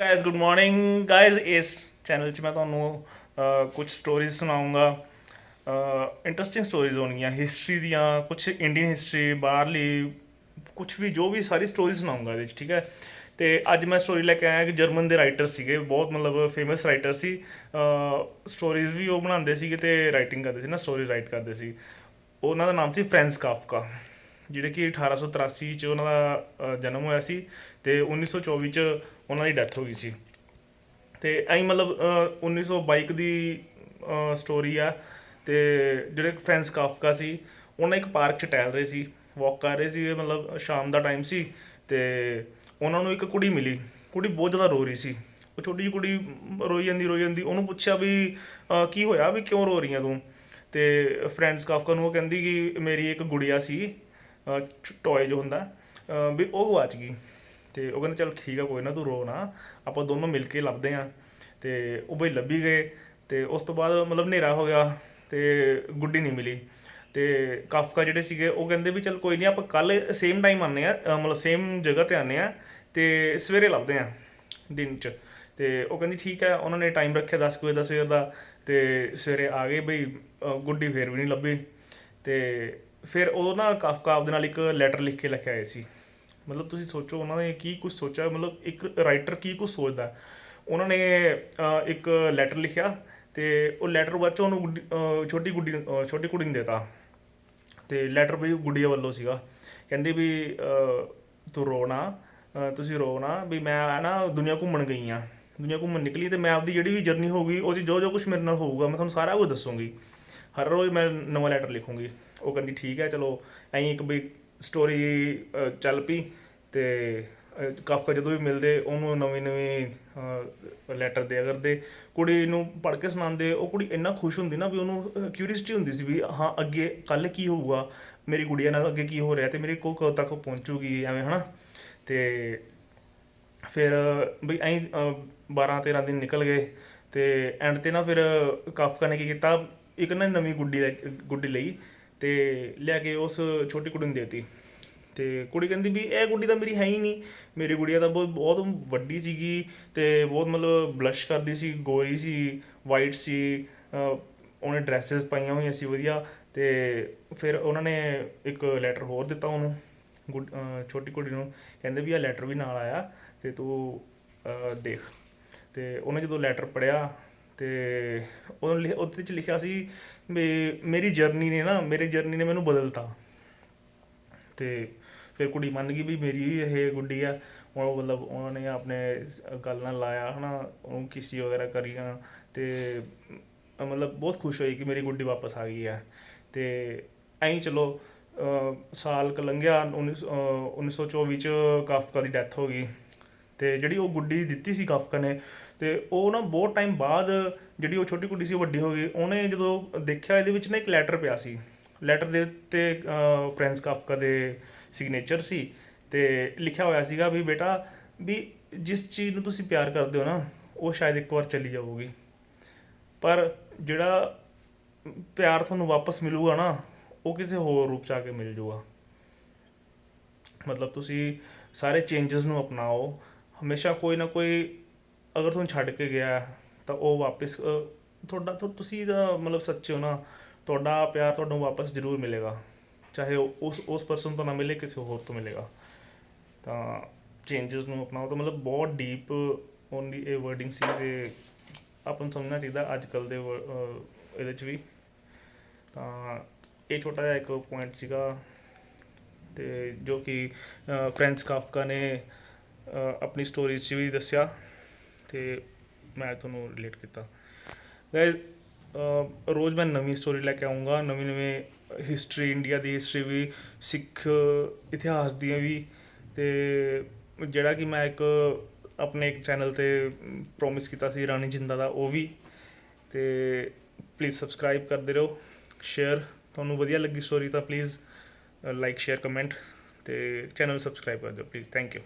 Guys good morning guys ਇਸ channel 'ਚ ਮੈਂ ਤੁਹਾਨੂੰ ਕੁਝ ਸਟੋਰੀਜ਼ ਸੁਣਾਉਂਗਾ। ਇੰਟਰਸਟਿੰਗ ਸਟੋਰੀਜ਼ ਹੋਣਗੀਆਂ। ਹਿਸਟਰੀ ਦੀਆਂ ਕੁਝ ਇੰਡੀਅਨ ਹਿਸਟਰੀ ਬਾਹਰਲੀ ਕੁਝ ਵੀ, ਜੋ ਵੀ ਸਾਰੀ ਸਟੋਰੀਜ਼ ਸੁਣਾਉਂਗਾ ਇਹਦੇ 'ਚ, ਠੀਕ ਹੈ? ਤੇ ਅੱਜ ਮੈਂ ਸਟੋਰੀ ਲੈ ਕੇ ਆਇਆ ਕਿ ਜਰਮਨ ਦੇ ਰਾਈਟਰ ਸੀਗੇ। ਬਹੁਤ ਮਤਲਬ ਫੇਮਸ ਰਾਈਟਰ ਸੀ। ਸਟੋਰੀਜ਼ ਵੀ ਉਹ ਬਣਾਉਂਦੇ ਸੀਗੇ ਤੇ ਰਾਈਟਿੰਗ ਕਰਦੇ ਸੀ ਨਾ ਸਟੋਰੀ ਰਾਈਟ ਕਰਦੇ ਸੀ। ਉਹਨਾਂ ਦਾ ਨਾਮ ਸੀ ਫ੍ਰੈਂਸ ਕਾਫਕਾ ਜਿਹੜੇ ਕਿ 1883 ਚ ਉਹਨਾਂ ਦਾ ਜਨਮ ਹੋਇਆ ਸੀ ਤੇ 1924 ਚ ਉਹਨਾਂ ਦੀ ਡੈਥ ਹੋ ਗਈ ਸੀ। ਤੇ ਐਂ ਮਤਲਬ ਅ, 1922 ਦੀ ਸਟੋਰੀ ਆ ਤੇ ਜਿਹੜੇ ਫ੍ਰੈਂਸ ਕਾਫਕਾ ਸੀ ਉਹਨਾਂ ਇੱਕ ਪਾਰਕ 'ਚ ਟਹਿਲ ਰਹੇ ਸੀ ਵਾਕ ਕਰ ਰਹੇ ਸੀ ਮਤਲਬ ਸ਼ਾਮ ਦਾ ਟਾਈਮ ਸੀ ਤੇ ਉਹਨਾਂ ਨੂੰ ਇੱਕ ਕੁੜੀ ਮਿਲੀ ਕੁੜੀ ਬਹੁਤ ਜ਼ਿਆਦਾ ਰੋ ਰਹੀ ਸੀ। ਉਹ ਛੋਟੀ ਜਿਹੀ ਕੁੜੀ ਰੋਈ ਜਾਂਦੀ ਰੋਈ ਜਾਂਦੀ ਉਹਨੂੰ ਪੁੱਛਿਆ ਵੀ ਕੀ ਹੋਇਆ ਵੀ ਕਿਉਂ ਰੋ ਰਹੀ ਆ ਤੂੰ? ਤੇ ਫਰੈਂਡਸ ਕਾਫਕਾ ਨੂੰ ਉਹ ਕਹਿੰਦੀ ਕਿ ਮੇਰੀ ਇੱਕ ਗੁੜੀਆ ਸੀ ਟੌਏ ਜੋ ਹੁੰਦਾ ਵੀ ਉਹ ਗਵਾਚ ਗਈ ਤੇ ਉਹ ਕਹਿੰਦੇ ਚਲ ਠੀਕ ਆ, ਕੋਈ ਨਾ ਤੂੰ ਰੋ ਨਾ। ਆਪਾਂ ਦੋਨੋਂ ਮਿਲ ਕੇ ਲੱਭਦੇ ਆ। ਤੇ ਉਹ ਬਈ ਲੱਭੀ ਗਏ ਤੇ ਉਸ ਤੋਂ ਬਾਅਦ ਮਤਲਬ ਹਨੇਰਾ ਹੋ ਗਿਆ ਤੇ ਗੁੱਡੀ ਨਹੀਂ ਮਿਲੀ। ਤੇ ਕਾਫਕਾ ਜਿਹੜੇ ਸੀਗੇ ਉਹ ਕਹਿੰਦੇ ਵੀ ਚਲ ਕੋਈ ਨਹੀਂ, ਆਪਾਂ ਕੱਲ ਸੇਮ ਟਾਈਮ ਆਨੇ ਆ ਮਤਲਬ ਸੇਮ ਜਗ੍ਹਾ ਤੇ ਆਨੇ ਆ ਤੇ ਸਵੇਰੇ ਲੱਭਦੇ ਆ ਦਿਨ ਚ। ਤੇ ਉਹ ਕਹਿੰਦੀ ਠੀਕ ਹੈ ਉਹਨਾਂ ਨੇ ਟਾਈਮ ਰੱਖਿਆ 10 ਕੁ ਵਜੇ ਦਾ ਸਵੇਰ ਦਾ ਤੇ ਸਵੇਰੇ ਆ ਗਏ ਬਈ ਗੁੱਡੀ ਫੇਰ ਵੀ ਨਹੀਂ ਲੱਭੀ। ਤੇ ਫਿਰ ਉਹ ਨਾ ਕਾਫਕਾ ਆਪਦੇ ਨਾਲ ਇੱਕ ਲੈਟਰ ਲਿਖ ਕੇ ਲੈ ਕੇ ਆਏ ਸੀ। ਮਤਲਬ ਤੁਸੀਂ ਸੋਚੋ ਉਹਨਾਂ ਨੇ ਕੀ ਕੁਝ ਸੋਚਿਆ ਮਤਲਬ ਇੱਕ ਰਾਈਟਰ ਕੀ ਕੁਝ ਸੋਚਦਾ ਉਹਨਾਂ ਨੇ ਇੱਕ ਲੈਟਰ ਲਿਖਿਆ ਤੇ ਉਹ ਲੈਟਰ ਬਾਅਦ ਚੋਂ ਉਹਨੂੰ ਗੁੱਡੀ- ਛੋਟੀ ਗੁੱਡੀ ਅ, ਛੋਟੀ ਕੁੜੀ ਨੂੰ ਦੇਤਾ ਤੇ ਲੈਟਰ ਵੀ ਗੁੱਡੀਆ ਵੱਲੋਂ ਸੀਗਾ। ਕਹਿੰਦੀ ਵੀ ਤੂੰ ਰੋ ਨਾ ਤੁਸੀਂ ਰੋ ਨਾ ਵੀ ਮੈਂ ਨਾ ਦੁਨੀਆ ਘੁੰਮਣ ਗਈ ਆ ਦੁਨੀਆ ਘੁੰਮਣ ਨਿਕਲੀ ਤੇ ਮੈਂ ਆਪਦੀ ਜਿਹੜੀ ਵੀ ਜਰਨੀ ਹੋਊਗੀ ਉਹ 'ਚ ਜੋ ਜੋ ਕੁਝ ਮੇਰੇ ਨਾਲ ਹੋਊਗਾ ਮੈਂ ਤੁਹਾਨੂੰ ਸਾਰਾ ਕੁਝ ਦੱਸੂਗੀ। ਹਰ ਰੋਜ਼ ਮੈਂ ਨਵਾਂ ਲੈਟਰ ਲਿਖੂੰਗੀ। ਉਹ ਕਹਿੰਦੀ ਠੀਕ ਹੈ ਚਲੋ ਐਂ ਇੱਕ ਵੀ ਸਟੋਰੀ ਚੱਲ ਪਈ ਤੇ ਕਾਫਕਾ ਜਦੋਂ ਵੀ ਮਿਲਦੇ, ਉਹਨੂੰ ਨਵੀਂ ਨਵੀਂ ਲੈਟਰ ਦਿਆ ਕਰਦੇ। ਕੁੜੀ ਨੂੰ ਪੜ੍ਹ ਕੇ ਸੁਣਾਉਂਦੇ, ਉਹ ਕੁੜੀ ਇੰਨਾ ਖੁਸ਼ ਹੁੰਦੀ ਨਾ ਵੀ ਉਹਨੂੰ ਕਿਉਰਿਸਟੀ ਹੁੰਦੀ ਸੀ ਵੀ, ਹਾਂ, ਅੱਗੇ ਕੱਲ ਕੀ ਹੋਊਗਾ? ਮੇਰੀ ਗੁੜੀਆ ਨਾਲ ਅੱਗੇ ਕੀ ਹੋ ਰਿਹਾ? ਤੇ ਮੇਰੇ ਕੋਲ ਕਦੋਂ ਤੱਕ ਪਹੁੰਚੂਗੀ, ਐਵੇਂ, ਹਨਾ? ਤੇ ਫਿਰ, ਬਈ ਐਂ 12 13 ਦਿਨ ਨਿਕਲ ਗਏ ਤੇ ਐਂਡ ਤੇ ਨਾ ਫਿਰ ਕਾਫਕਾ ਨੇ ਕੀ ਕੀਤਾ? ਇੱਕ ਨਾ ਨਵੀਂ ਗੁੱਡੀ ਲੈ- ਗੁੱਡੀ ਲਈ ਤੇ ਲੈ ਕੇ ਉਸ ਛੋਟੀ ਕੁੜੀ ਨੂੰ ਦੇਤੀ। ਤੇ ਕੁੜੀ ਕਹਿੰਦੀ ਵੀ ਇਹ ਗੁੱਡੀ ਤਾਂ ਮੇਰੀ ਹੈ ਹੀ ਨਹੀਂ। ਮੇਰੀ ਗੁੜੀਆ ਤਾਂ ਬਹੁਤ ਬਹੁਤ ਵੱਡੀ ਸੀਗੀ ਤੇ ਬਹੁਤ ਮਤਲਬ ਬਲਸ਼ ਕਰਦੀ ਸੀ, ਗੋਰੀ ਸੀ ਵਾਈਟ ਸੀ ਉਹਨੇ ਡਰੈਸਸ ਪਾਈਆਂ ਹੋਈਆਂ ਸੀ ਵਧੀਆ ਤੇ ਫਿਰ ਉਹਨਾਂ ਨੇ ਇੱਕ ਲੈਟਰ ਹੋਰ ਦਿੱਤਾ ਉਹਨੂੰ ਗੁੱਡ- ਛੋਟੀ ਕੁੜੀ ਨੂੰ। ਕਹਿੰਦੇ ਵੀ ਆ ਲੈਟਰ ਵੀ ਨਾਲ ਆਇਆ ਤੇ ਤੂੰ ਦੇਖ। ਤੇ ਉਹਨੇ ਜਦੋਂ ਲੈਟਰ ਪੜਿਆ ਤੇ ਉਹ ਉਹਦੇ 'ਚ ਲਿਖਿਆ ਸੀ ਮੇ ਮੇਰੀ ਜਰਨੀ ਨੇ ਨਾ ਮੇਰੀ ਜਰਨੀ ਨੇ ਮੈਨੂੰ ਬਦਲਤਾ। ਤੇ ਫਿਰ ਕੁੜੀ ਮੰਨ ਗਈ ਵੀ ਮੇਰੀ ਵੀ ਇਹ ਗੁੱਡੀ ਆ ਉਹ ਮਤਲਬ ਉਹਨਾਂ ਨੇ ਆਪਣੇ ਗੱਲ ਨਾਲ ਲਾਇਆ ਹਨਾ ਉਹਨੂੰ ਕਿਸੀ ਵਗੈਰਾ ਕਰੀਆਂ ਤੇ ਅ, ਮਤਲਬ ਬਹੁਤ ਖੁਸ਼ ਹੋਈ ਕਿ ਮੇਰੀ ਗੁੱਡੀ ਵਾਪਸ ਆ ਗਈ ਹੈ ਤੇ ਐਂ ਹੀ ਚਲੋ ਅ, ਸਾਲ ਕ ਲੰਘਿਆ 19 ਅ, 1924 ਚ ਕਾਫਕਾ ਦੀ ਡੈਥ ਹੋ ਗਈ। ਤੇ ਜਿਹੜੀ ਉਹ ਗੁੱਡੀ ਦਿੱਤੀ ਸੀ ਕਾਫਕਾ ਨੇ, ਤੇ ਉਹ ਨਾ ਬਹੁਤ ਟਾਈਮ ਬਾਅਦ ਜਿਹੜੀ ਉਹ ਛੋਟੀ ਕੁੜੀ ਸੀ, ਉਹ ਵੱਡੀ ਹੋ ਗਈ, ਉਹਨੇ ਜਦੋਂ ਦੇਖਿਆ ਇਹਦੇ ਵਿੱਚ ਨਾ ਇੱਕ ਲੈਟਰ ਪਿਆ ਸੀ ਲੈਟਰ ਦੇ ਉੱਤੇ ਫ੍ਰੈਂਡਸ ਕਾਫਕਾ ਦੇ ਸਿਗਨੇਚਰ ਸੀ, ਤੇ ਲਿਖਿਆ ਹੋਇਆ ਸੀਗਾ ਵੀ ਬੇਟਾ ਵੀ ਜਿਸ ਚੀਜ਼ ਨੂੰ ਤੁਸੀਂ ਪਿਆਰ ਕਰਦੇ ਹੋ ਨਾ, ਉਹ ਸ਼ਾਇਦ ਇੱਕ ਵਾਰ ਚਲੀ ਜਾਊਗੀ। ਪਰ ਜਿਹੜਾ ਪਿਆਰ ਤੁਹਾਨੂੰ ਵਾਪਸ ਮਿਲੂਗਾ ਨਾ, ਉਹ ਕਿਸੇ ਹੋਰ ਰੂਪ ਚ ਆ ਕੇ ਮਿਲ ਜੂਗਾ। ਮਤਲਬ ਤੁਸੀਂ ਸਾਰੇ ਚੇਂਜਸ ਨੂੰ ਅਪਣਾਓ ਹਮੇਸ਼ਾ ਕੋਈ ਨਾ ਕੋਈ ਅਗਰ ਤੁਹਾਨੂੰ ਛੱਡ ਕੇ ਗਿਆ ਤਾਂ ਉਹ ਵਾਪਸ ਤੁਹਾਡਾ ਤੁਸੀਂ ਤਾਂ ਮਤਲਬ ਸੱਚੇ ਹੋ ਨਾ, ਤੁਹਾਡਾ ਪਿਆਰ ਤੁਹਾਨੂੰ ਵਾਪਸ ਜ਼ਰੂਰ ਮਿਲੇਗਾ। ਚਾਹੇ ਉਹ, ਉਸ ਉਸ ਪਰਸਨ ਤੋਂ ਨਾ ਮਿਲੇ, ਕਿਸੇ ਹੋਰ ਤੋਂ ਮਿਲੇਗਾ। ਤਾਂ ਚੇਂਜਸ ਨੂੰ ਅਪਣਾਓ, ਤਾਂ ਮਤਲਬ ਬਹੁਤ ਡੀਪ ਓਨਲੀ ਇਹ ਵਰਡਿੰਗ ਸੀ ਤੇ ਆਪਾਂ ਨੂੰ ਸਮਝਣਾ ਚਾਹੀਦਾ ਅੱਜ ਕੱਲ ਦੇ ਵਰ- ਇਹਦੇ ਚ ਵੀ। ਤਾਂ ਇਹ ਛੋਟਾ ਜਿਹਾ ਇੱਕ ਪੁਆਇੰਟ ਸੀਗਾ, ਤੇ ਜੋ ਕਿ ਫ੍ਰੈਂਡਸ ਕਾਫਕਾ ਨੇ ਆਪਣੀ ਸਟੋਰੀ 'ਚ ਵੀ ਦੱਸਿਆ ਤੇ ਮੈਂ ਤੁਹਾਨੂੰ ਰਿਲੇਟ ਕੀਤਾ। ਗਾਇਜ਼ ਰੋਜ਼ ਮੈਂ ਨਵੀਂ ਸਟੋਰੀ ਲੈ ਕੇ ਆਉਂਗਾ ਨਵੀਂ ਨਵੇਂ ਹਿਸਟਰੀ ਇੰਡੀਆ ਦੀ ਹਿਸਟਰੀ ਵੀ, ਸਿੱਖ, ਇਤਿਹਾਸ ਦੀਆਂ ਵੀ ਤੇ ਜਿਹੜਾ ਕਿ ਮੈਂ ਇੱਕ ਆਪਣੇ ਇੱਕ ਚੈਨਲ ਤੇ ਪ੍ਰੋਮਿਸ ਕੀਤਾ ਸੀ ਰਾਣੀ ਜਿੰਦਾ ਦਾ, ਉਹ ਵੀ। ਤੇ ਪਲੀਜ਼ ਸਬਸਕ੍ਰਾਈਬ ਕਰਦੇ ਰਹੋ ਸ਼ੇਅਰ ਤੁਹਾਨੂੰ ਵਧੀਆ ਲੱਗੀ ਸਟੋਰੀ ਤਾਂ ਪਲੀਜ਼ ਲਾਈਕ ਸ਼ੇਅਰ ਕਮੈਂਟ ਤੇ ਚੈਨਲ ਸਬਸਕ੍ਰਾਈਬ ਕਰ ਦਿਓ ਪਲੀਜ਼ ਥੈਂਕ ਯੂ